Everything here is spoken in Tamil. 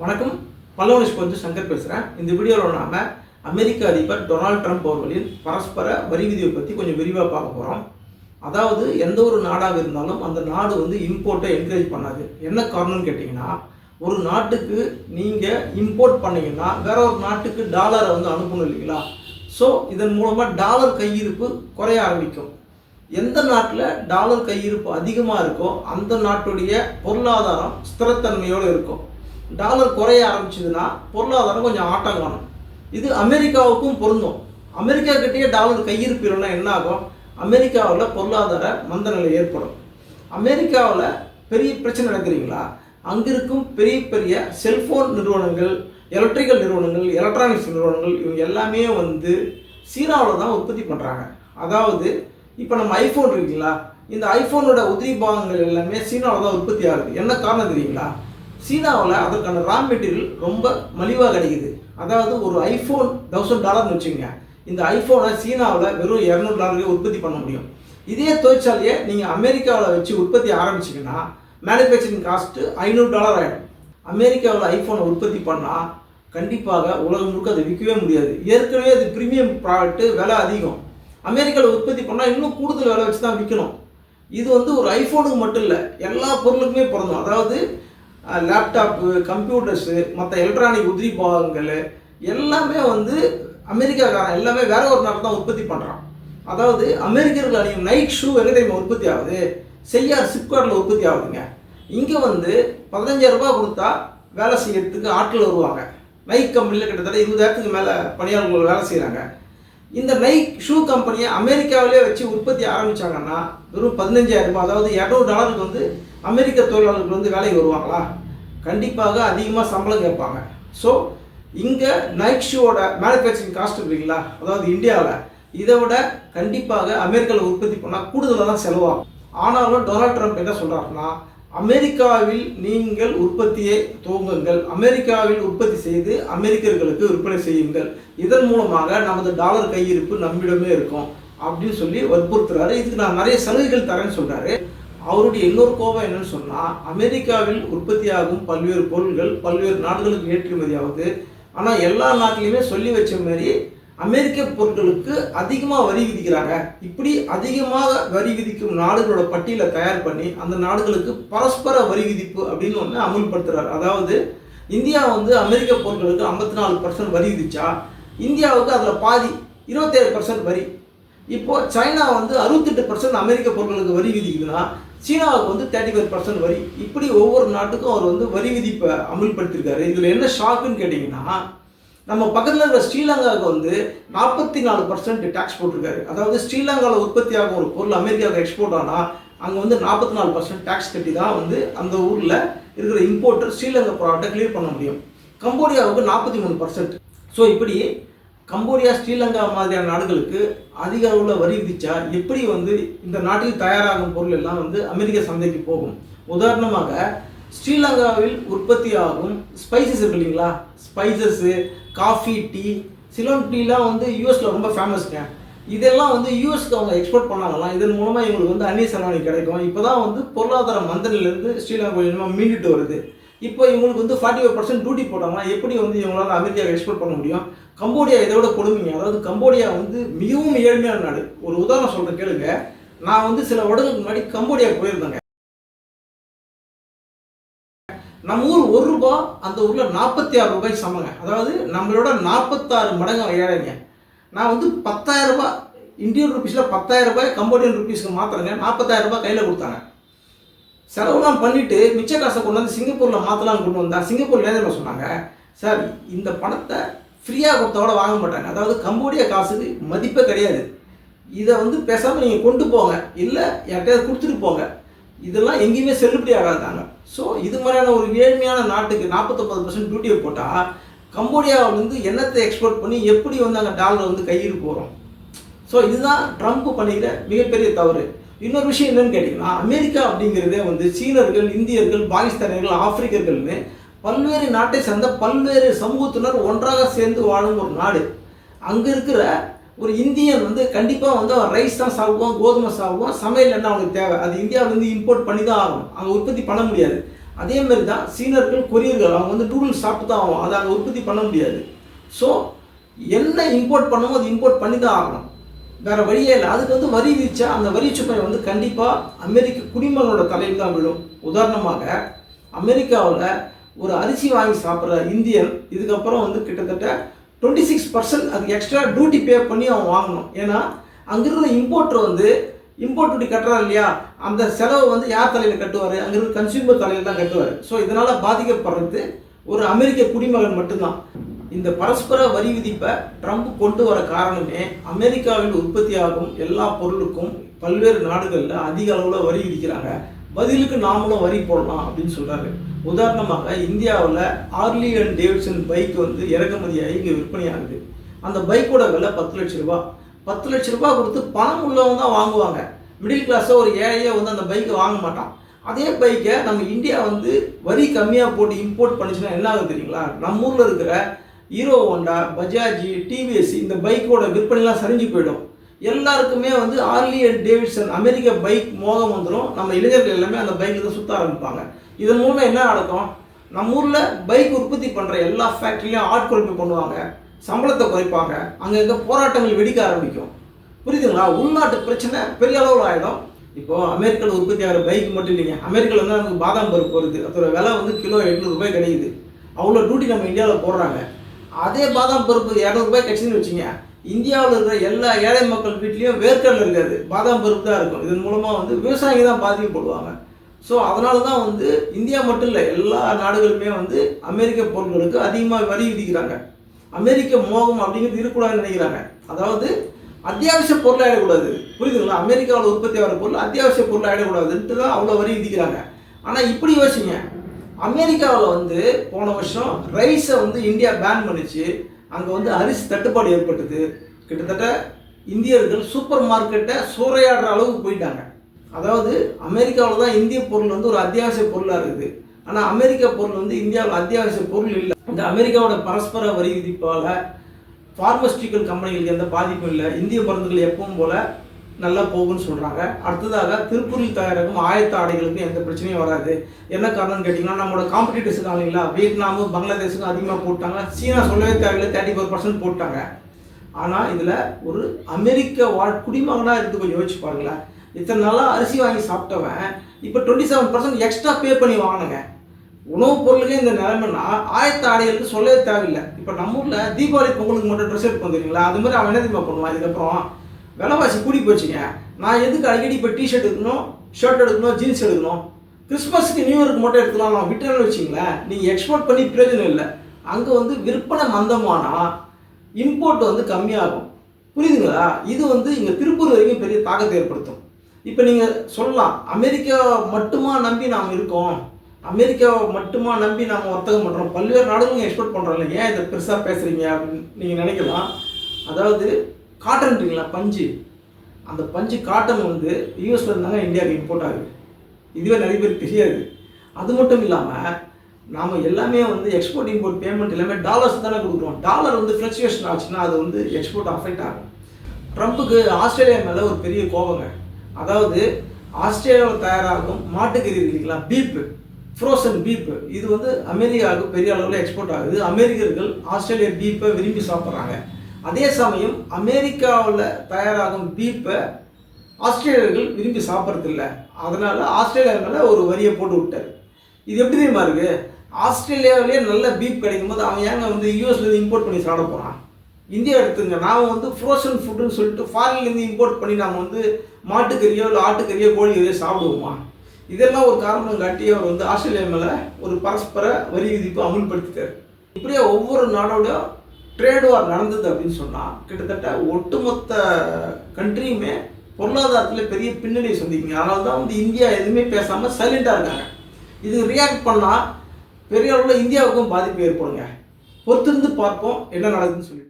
வணக்கம். பல்லவரிஷ் கொஞ்சம் சங்கர் பேசுகிறேன் இந்த வீடியோவில் நாம அமெரிக்க அதிபர் டொனால்ட் ட்ரம்ப் அவர்களின் பரஸ்பர வரி விதியை பற்றி கொஞ்சம் விரிவாக பார்க்க போகிறோம் அதாவது எந்த ஒரு நாடாக இருந்தாலும் அந்த நாடு வந்து இம்போர்ட்டை என்கரேஜ் பண்ணாது. என்ன காரணம்னு கேட்டிங்கன்னா ஒரு நாட்டுக்கு நீங்கள் இம்போர்ட் பண்ணீங்கன்னா வேற ஒரு நாட்டுக்கு டாலரை வந்து அனுப்பணும் இல்லைங்களா? ஸோ இதன் மூலமாக டாலர் கையிருப்பு குறைய ஆரம்பிக்கும். எந்த நாட்டில் டாலர் கையிருப்பு அதிகமாக இருக்கோ அந்த நாட்டுடைய பொருளாதாரம் ஸ்திரத்தன்மையோடு இருக்கும். டாலர் குறைய ஆரம்பிச்சதுன்னா பொருளாதாரம் கொஞ்சம் ஆட்டம் காணும் இது அமெரிக்காவுக்கும் பொருந்தும். அமெரிக்கா கிட்டேயே டாலர் கையிருப்பு என்ன ஆகும்? அமெரிக்காவில் பொருளாதார மந்தநிலை ஏற்படும். அமெரிக்காவில் பெரிய பிரச்சனை நடக்கிறீங்களா? அங்கிருக்கும் பெரிய பெரிய செல்ஃபோன் நிறுவனங்கள் எலக்ட்ரிக்கல் நிறுவனங்கள் எலக்ட்ரானிக்ஸ் நிறுவனங்கள் இவங்க எல்லாமே வந்து சீனாவில் தான் உற்பத்தி பண்ணுறாங்க அதாவது இப்போ நம்ம ஐஃபோன் இருக்குங்களா? இந்த ஐஃபோனோட உதிரி பாகங்கள் எல்லாமே சீனாவில் தான் உற்பத்தி ஆகுது. என்ன காரணம் தெரியுங்களா? சீனாவில் அதற்கான ரா மெட்டீரியல் ரொம்ப மலிவாக கிடைக்குது. அதாவது ஒரு ஐஃபோன் தௌசண்ட் டாலர்னு வச்சுக்கோங்க. இந்த ஐஃபோனை சீனாவில் வெறும் இரநூறு டாலருக்கு உற்பத்தி பண்ண முடியும். இதே தொழிற்சாலையை நீங்கள் அமெரிக்காவில் வச்சு உற்பத்தி ஆரம்பிச்சிங்கன்னா மேனுஃபேக்சரிங் காஸ்ட்டு ஐநூறு டாலர் ஆகிடும் அமெரிக்காவில் ஐஃபோனை உற்பத்தி பண்ணால் கண்டிப்பாக உலகம் முழுக்க அதை விற்கவே முடியாது. ஏற்கனவே அது ப்ரீமியம் ப்ராடக்ட்டு விலை அதிகம். அமெரிக்காவில் உற்பத்தி பண்ணால் இன்னும் கூடுதல் விலை வச்சு தான் விற்கணும். இது வந்து ஒரு ஐஃபோனுக்கு மட்டும் இல்லை எல்லா பொருளுக்குமே பிறந்தோம் அதாவது லேப்டாப்பு கம்ப்யூட்டர்ஸு மற்ற எலக்ட்ரானிக் உதிரி பாகங்கள் எல்லாமே வந்து அமெரிக்காக்காரன் எல்லாமே வேற ஒரு நாட்டில் தான் உற்பத்தி பண்ணுறான் அதாவது அமெரிக்கர்கள் அணியும் நைட் ஷூ எங்கே தெரியுமா உற்பத்தி ஆகுது. செய்யார் சிப்கார்ட்டில் உற்பத்தி ஆகுதுங்க. இங்கே வந்து பதினஞ்சாயிரரூபா கொடுத்தா வேலை செய்யறதுக்கு ஆட்கள் வருவாங்க. நைக் கம்பெனியில் கிட்டத்தட்ட இருபதாயிரத்துக்கு மேலே பணியாளர்கள் வேலை செய்கிறாங்க இந்த நைக் ஷூ கம்பெனியை அமெரிக்காவிலே வச்சு உற்பத்தி ஆரம்பித்தாங்கன்னா வெறும் பதினஞ்சாயிரம் ரூபாய் அதாவது இரநூறு டாலருக்கு வந்து அமெரிக்க தொழிலாளர்கள் வந்து வேலைக்கு வருவாங்களா? கண்டிப்பாக அதிகமாக சம்பளம் கேட்பாங்க. ஸோ இங்கே நைட் ஷூவோட மேனுஃபேக்சரிங் காஸ்ட் இருக்குங்களா அதாவது இந்தியாவில் இதை விட கண்டிப்பாக அமெரிக்காவில் உற்பத்தி பண்ணால் கூடுதலாக தான் செலவாகும். ஆனாலும் டொனால்ட் ட்ரம்ப் என்ன சொல்கிறாருன்னா அமெரிக்காவில் நீங்கள் உற்பத்தியை துவங்குங்கள். அமெரிக்காவில் உற்பத்தி செய்து அமெரிக்கர்களுக்கு விற்பனை செய்யுங்கள். இதன் மூலமாக நமது டாலர் கையிருப்பு நம்மிடமே இருக்கும். அப்படின்னு சொல்லி வற்புறுத்துறாரு. இதுக்கு நான் நிறைய சலுகைகள் தரேன்னு சொல்கிறாரு அவருடைய இன்னொரு கோபம் என்னன்னு சொன்னால் அமெரிக்காவில் உற்பத்தியாகும் பல்வேறு பொருட்கள் பல்வேறு நாடுகளுக்கு ஏற்றுமதி ஆகுது ஆனால் எல்லா நாட்டிலையுமே சொல்லி வச்ச மாதிரி அமெரிக்க பொருட்களுக்கு அதிகமாக வரி விதிக்கிறாங்க. இப்படி அதிகமாக வரி விதிக்கும் நாடுகளோட பட்டியலை தயார் பண்ணி அந்த நாடுகளுக்கு பரஸ்பர வரி விதிப்பு அப்படின்னு ஒன்று அமுல்படுத்துறாரு. அதாவது இந்தியா வந்து அமெரிக்க பொருட்களுக்கு ஐம்பத்தி நாலு பர்சன்ட் வரி விதிச்சா இந்தியாவுக்கு அதில் பாதி இருபத்தேழு பர்சன்ட் வரி. இப்போ சைனா வந்து அறுபத்தெட்டு பர்சன்ட் அமெரிக்க பொருட்களுக்கு வரி விதிக்குதுன்னா சீனாவுக்கு வந்து தேர்ட்டி ஃபைவ் பர்சன்ட் வரி. இப்படி ஒவ்வொரு நாட்டுக்கும் அவர் வந்து வரி விதிப்பை அமல்படுத்தியிருக்காரு இதில் என்ன ஷாக்குன்னு கேட்டிங்கன்னா நம்ம பக்கத்தில் இருக்கிற ஸ்ரீலங்காவுக்கு வந்து நாற்பத்தி நாலு பர்சன்ட் டேக்ஸ் போட்டிருக்காரு. அதாவது ஸ்ரீலங்காவில் உற்பத்தி ஆகும் ஒரு பொருள் அமெரிக்காவுக்கு எக்ஸ்போர்ட் ஆனால் அங்கே வந்து நாற்பத்தி நாலு பர்சன்ட் டேக்ஸ் கட்டி தான் வந்து அந்த ஊரில் இருக்கிற இம்போர்ட்டர் ஸ்ரீலங்கா ப்ராடக்ட்டை கிளியர் பண்ண முடியும். கம்போடியாவுக்கு நாற்பத்தி மூணு பர்சன்ட் ஸோ இப்படி கம்போடியா ஸ்ரீலங்கா மாதிரியான நாடுகளுக்கு அதிக அளவில் வரி விதிச்சா எப்படி வந்து இந்த நாட்டில் தயாராகும் பொருள் எல்லாம் வந்து அமெரிக்க சந்தைக்கு போகும்? உதாரணமாக ஸ்ரீலங்காவில் உற்பத்தி ஆகும் ஸ்பைசஸ் இருக்கு இல்லைங்களா? ஸ்பைசஸ்ஸு காஃபி டீ சிலோன் டீலாம் வந்து யூஎஸில் ரொம்ப ஃபேமஸ்ங்க இதெல்லாம் வந்து யூஎஸ்க்கு அவங்க எக்ஸ்போர்ட் பண்ணாங்களாம். இதன் மூலமாக இவங்களுக்கு வந்து அந்நிய செலவாணி கிடைக்கும். இப்போ தான் வந்து பொருளாதார மந்தனிலேருந்து ஸ்ரீலங்கா கொஞ்சமாக மீண்டுட்டு வருது. இப்போ இவங்களுக்கு வந்து ஃபார்ட்டி ஃபைவ் பர்சன்ட் டியூட்டி போட்டாங்கன்னா எப்படி வந்து இவங்களால அமெரிக்காவை எக்ஸ்போர்ட் பண்ண முடியும்? கம்போடியா இதை விட கொடுமைங்க அதாவது கம்போடியா வந்து மிகவும் ஏழ்மையான நாடு. ஒரு உதாரணம் சொல்கிறேன் கேளுங்க. நான் வந்து சில வருடங்களுக்கு முன்னாடி கம்போடியா போயிருந்தேங்க. நம்ம ஊர் ஒரு ரூபா அந்த ஊரில் நாற்பத்தி ஆறு ரூபாய் சமங்க அதாவது நம்மளோட நாற்பத்தாறு மடங்கு ஏழைங்க. நான் வந்து பத்தாயிரம் ரூபாய் இந்தியன் ருபீஸில் பத்தாயிரம் ரூபாய் கம்போடியன் ருபீஸ்க்கு மாத்திரங்க. நாற்பத்தாயிரம் ரூபாய் கையில் கொடுத்தாங்க. செலவுலாம் பண்ணிட்டு மிச்ச காசை கொண்டு வந்து சிங்கப்பூரில் மாற்றலாம் கொண்டு வந்தேன் சிங்கப்பூர்ல என்ன சொன்னாங்க சார் இந்த பணத்தை ஃப்ரீயாக கொடுத்தோட வாங்க மாட்டாங்க. அதாவது கம்போடியா காசுக்கு மதிப்பே கிடையாது. இதை வந்து பேசாமல் நீங்கள் கொண்டு போங்க. இல்லை யார்கிட்டயாவது கொடுத்துட்டு போங்க. இதெல்லாம் எங்கேயுமே செல்லுபடி ஆகாதாங்க ஸோ இது மாதிரியான ஒரு ஏழ்மையான நாட்டுக்கு நாற்பத்தொம்பது பர்சன்ட் டியூட்டியை போட்டால் கம்போடியாவிலேருந்து எண்ணத்தை எக்ஸ்போர்ட் பண்ணி எப்படி வந்து அங்கே டாலர் வந்து கையில் போகிறோம் ஸோ இதுதான் ட்ரம்ப் பண்ணிக்கிற மிகப்பெரிய தவறு. இன்னொரு விஷயம் என்னன்னு கேட்டிங்கன்னா அமெரிக்கா அப்படிங்கிறதே வந்து சீனர்கள் இந்தியர்கள் பாகிஸ்தானியர்கள் ஆப்பிரிக்கர்கள்னு பல்வேறு நாட்டை சேர்ந்த பல்வேறு சமூகத்தினர் ஒன்றாக சேர்ந்து வாழும் ஒரு நாடு. அங்கே இருக்கிற ஒரு இந்தியன் வந்து கண்டிப்பாக வந்து அவன் ரைஸ் தான் சாப்பிடுவான் கோதுமை சாப்பிடுவான் சமையல் என்ன அவனுக்கு தேவை? அது இந்தியாவிலேருந்து இம்போர்ட் பண்ணி தான் ஆகணும். அங்கே உற்பத்தி பண்ண முடியாது. அதே மாதிரி தான் சீனர்கள் கொரியர்கள் அவங்க வந்து டூடுல் சாப்பிட்டு தான் ஆகும் அதை அங்கே உற்பத்தி பண்ண முடியாது. ஸோ என்ன இம்போர்ட் பண்ணமோ அது இம்போர்ட் பண்ணி தான் ஆகணும். வேற வழியே இல்லை. அதுக்கு வந்து வரி விதிச்சா அந்த வரி சுமை வந்து கண்டிப்பாக அமெரிக்க குடிமகனோட தலையில் தான் விழும். உதாரணமாக அமெரிக்காவில் ஒரு அரிசி வாங்கி சாப்பிட்ற இந்தியன் இதுக்கப்புறம் வந்து கிட்டத்தட்ட டுவெண்ட்டி சிக்ஸ் பர்சன்ட் அதுக்கு எக்ஸ்ட்ரா டியூட்டி பே பண்ணி அவன் வாங்கணும். ஏன்னா அங்கிருந்த இம்போர்ட்டர் வந்து இம்போர்ட் டியூட்டி கட்டுறாரு இல்லையா? அந்த செலவு வந்து யார் தலையில் கட்டுவார்? அங்கிருந்த கன்சியூமர் தலையில் தான் கட்டுவார். ஸோ இதனால் பாதிக்கப்படுறது ஒரு அமெரிக்க குடிமகன் மட்டும்தான். இந்த பரஸ்பர வரி விதிப்பை ட்ரம்ப் கொண்டு வர காரணமே அமெரிக்காவில் உற்பத்தியாகும் எல்லா பொருளுக்கும் பல்வேறு நாடுகளில் அதிக அளவில் வரி விதிக்கிறாங்க. பதிலுக்கு நாமளும் வரி போடலாம் அப்படின்னு சொல்கிறாரு உதாரணமாக இந்தியாவில் ஆர்லி அண்ட் டேவிட்சன் பைக் வந்து இறக்குமதியாகி இங்கே விற்பனையாகுது. அந்த பைக்கோட விலை பத்து லட்ச ரூபா. பத்து லட்ச ரூபாய் கொடுத்து பணம் உள்ளவங்க தான் வாங்குவாங்க. மிடில் கிளாஸாக ஒரு ஏழையே வந்து அந்த பைக்கை வாங்க மாட்டான். அதே பைக்கை நம்ம இந்தியா வந்து வரி கம்மியாக போட்டு இம்போர்ட் பண்ணிச்சுன்னா என்ன ஆகுது தெரியுங்களா? நம்ம ஊரில் இருக்கிற ஹீரோ ஹோண்டா பஜாஜ் டிவிஎஸ் இந்த பைக்கோட விற்பனைலாம் சரிஞ்சு போயிடும். எல்லாருக்குமே வந்து ஆர்லி அண்ட் டேவிட்சன் அமெரிக்க பைக் மோகம் வந்துடும் நம்ம இளைஞர்கள் எல்லாமே அந்த பைக்கில் தான் சுற்ற ஆரம்பிப்பாங்க. இதன் மூலமாக என்ன நடக்கும்? நம்ம ஊரில் பைக் உற்பத்தி பண்ணுற எல்லா ஃபேக்ட்ரிலையும் ஆட்குறைப்பு பண்ணுவாங்க சம்பளத்தை குறைப்பாங்க. அங்கே போராட்டங்கள் வெடிக்க ஆரம்பிக்கும். புரியுதுங்களா? உள்நாட்டு பிரச்சனை பெரிய அளவில் ஆகிடும் இப்போ அமெரிக்காவில் உற்பத்தி ஆகிற பைக் மட்டும் இல்லைங்க. அமெரிக்காவில் வந்து நமக்கு பாதாம் பருப்பு வருது. அதோட விலை வந்து கிலோ எட்நூறுபாய் கிடைக்குது. அவ்வளோ டியூட்டி நம்ம இந்தியாவில் போடுறாங்க. அதே பாதாம் பருப்பு இரநூறுபாய் கிடச்சின்னு வச்சுங்க இந்தியாவில் இருக்கிற எல்லா ஏழை மக்கள் வீட்லேயும் வேர்க்கடல் இருக்காது. பாதாம் பருப்பு தான் இருக்கும். இதன் மூலமாக வந்து விவசாயிங்க தான் பாதிக்கப்படுவாங்க ஸோ அதனால தான் வந்து இந்தியா மட்டும் இல்லை எல்லா நாடுகளுமே வந்து அமெரிக்க பொருட்களுக்கு அதிகமாக வரி விதிக்கிறாங்க. அமெரிக்க மோகம் அப்படிங்கிறது இருக்கக்கூடாதுன்னு நினைக்கிறாங்க. அதாவது அத்தியாவசிய பொருள் ஆகிடக்கூடாது புரியுதுங்களா? அமெரிக்காவில் உற்பத்தி ஆகிற பொருள் அத்தியாவசிய பொருள் ஆகிடக்கூடாதுன்ட்டு தான் அவ்வளோ வரி விதிக்கிறாங்க. ஆனால் இப்படி யோசிங்க. அமெரிக்காவில் வந்து போன வருஷம் ரைஸை வந்து இந்தியா பேன் பண்ணிச்சு. அங்கே வந்து அரிசி தட்டுப்பாடு ஏற்பட்டது. கிட்டத்தட்ட இந்தியர்கள் சூப்பர் மார்க்கெட்டை சூறையாடுற அளவுக்கு போயிட்டாங்க. அதாவது அமெரிக்காவில் தான் இந்திய பொருள் வந்து ஒரு அத்தியாவசிய பொருளாக இருக்குது. ஆனால் அமெரிக்க பொருள் வந்து இந்தியாவில் அத்தியாவசிய பொருள் இல்லை. இந்த அமெரிக்காவோட பரஸ்பர வரி விதிப்பால் ஃபார்மஸ்டிக்கல் கம்பெனிகளுக்கு எந்த பாதிப்பும் இல்லை. இந்திய மருந்துகள் எப்பவும் போல நல்லா போகும்னு சொல்கிறாங்க அடுத்ததாக திருப்பூரில் தயாரிக்கும் ஆயத்த ஆடைகளுக்கு எந்த பிரச்சனையும் வராது. என்ன காரணம்னு கேட்டிங்கன்னா நம்மளோட காம்படிட்டர்ஸ் இல்லைங்களா? வியட்நாமு பங்களாதேஷுக்கும் அதிகமாக போட்டாங்க. சீனா சொல்லவே தேவையில்லை தேர்ட்டி ஃபோர் பர்சன்ட் போட்டாங்க. ஆனால் இதில் ஒரு அமெரிக்க வாழ் குடிமகனாக இருந்து கொஞ்சம் யோசிச்சு பாருங்களேன். இத்தனை நாளாக அரிசி வாங்கி சாப்பிட்டவன் இப்போ twenty seven percent extra pay பண்ணி வாங்கினேங்க உணவுப் பொருளுக்கே இந்த நிலைமைனா ஆயத்த ஆடைகளுக்கு சொல்லவே தேவையில்லை. இப்போ நம்ம ஊரில் தீபாவளி பொங்கலுக்கு மட்டும் ட்ரெஸ் எடுப்போம் தெரியுங்களா? அது மாதிரி அவன் என்ன தெரியுமா பண்ணுவான்? இதுக்கப்புறம் விலைவாசி கூடி போச்சுங்க. நான் எதுக்கு அடிக்கடி இப்போ டிஷர்ட் எடுக்கணும் ஷர்ட் எடுக்கணும் ஜீன்ஸ் எடுக்கணும்? கிறிஸ்மஸ்க்கு நியூ இயருக்கு மட்டும் எடுத்துக்கலாம்? நான் விட்டுறேன்னு வச்சிங்களேன் நீங்கள் எக்ஸ்போர்ட் பண்ணி பிரயோஜனம் இல்லை. அங்கே வந்து விற்பனை மந்தமானால் இம்போர்ட் வந்து கம்மியாகும். புரியுதுங்களா? இது வந்து இங்கே திருப்பூர் வரைக்கும் பெரிய தாக்கத்தை ஏற்படுத்தும். இப்போ நீங்கள் சொல்லலாம் அமெரிக்கா மட்டுமா நம்பி நாம் இருக்கோம்? அமெரிக்காவை மட்டுமா நம்பி நாம் வர்த்தகம் பண்ணுறோம் பல்வேறு நாடுகளும் எக்ஸ்போர்ட் பண்ணுறோம் இல்லை ஏன் இதை பெருசாக பேசுகிறீங்க அப்படின்னு நீங்கள் நினைக்கலாம். அதாவது காட்டன்றீங்களா பஞ்சு. அந்த பஞ்சு காட்டன் வந்து யூஎஸ்ல இருந்தாங்க இந்தியாவுக்கு இம்போர்ட் ஆகுது. இதுவே நிறைய பேருக்கு தெரியாது. அது மட்டும் இல்லாமல் நாம் எல்லாமே வந்து எக்ஸ்போர்ட் இம்போர்ட் பேமெண்ட் எல்லாமே டாலர்ஸ் தானே கொடுக்குறோம். டாலர் வந்து ஃப்ளக்சுவேஷன் ஆச்சுன்னா அது வந்து எக்ஸ்போர்ட் அஃபெக்ட் ஆகும். ட்ரம்ப்புக்கு ஆஸ்திரேலியா மேலே ஒரு பெரிய கோபங்க. அதாவது ஆஸ்திரேலியாவில் தயாராகும் மாட்டுக்கறி இல்லைங்களா? பீப்பு ஃப்ரோசன் பீப்பு இது வந்து அமெரிக்காவுக்கு பெரிய அளவில் எக்ஸ்போர்ட் ஆகுது. அமெரிக்கர்கள் ஆஸ்திரேலியா பீப்பை விரும்பி சாப்பிட்றாங்க. அதே சமயம் அமெரிக்காவில் தயாராகும் பீப்பை ஆஸ்திரேலியர்கள் விரும்பி சாப்பிட்றதில்ல. அதனால் ஆஸ்திரேலியா மேலே ஒரு வரியை போட்டு விட்டார். இது எப்படி தெரியுமா இருக்குது ஆஸ்திரேலியாவிலேயே நல்ல பீப் கிடைக்கும் போது அவன் ஏங்க வந்து யூஎஸ்லேருந்து இம்போர்ட் பண்ணி சாப்பிட போகிறான் இந்தியா எடுத்துங்க நாம் வந்து ஃப்ரோசன் ஃபுட்டுன்னு சொல்லிட்டு ஃபாரின்லேருந்து இம்போர்ட் பண்ணி நாம் வந்து மாட்டுக்கறியோ இல்லை ஆட்டுக்கறியோ கோழிக்கறியோ சாப்பிடுவோமா? இதெல்லாம் ஒரு காரணம் காட்டி அவர் வந்து ஆஸ்திரேலியா மேலே ஒரு பரஸ்பர வரி விதிப்பு அமுல்படுத்திட்டார். இப்படியே ஒவ்வொரு நாடோட ட்ரேட் வார் நடந்தது அப்படின்னு சொன்னால் கிட்டத்தட்ட ஒட்டுமொத்த கண்ட்ரியுமே பொருளாதாரத்தில் பெரிய பின்னணியை சந்திக்குங்க. அதனால தான் வந்து இந்தியா எதுவுமே பேசாமல் சைலண்டாக இருக்காங்க. இது ரியாக்ட் பண்ணால் பெரிய அளவில் இந்தியாவுக்கும் பாதிப்பு ஏற்படுங்க. பொறுத்திருந்து பார்ப்போம் என்ன நடக்குதுன்னு சொல்லிட்டு.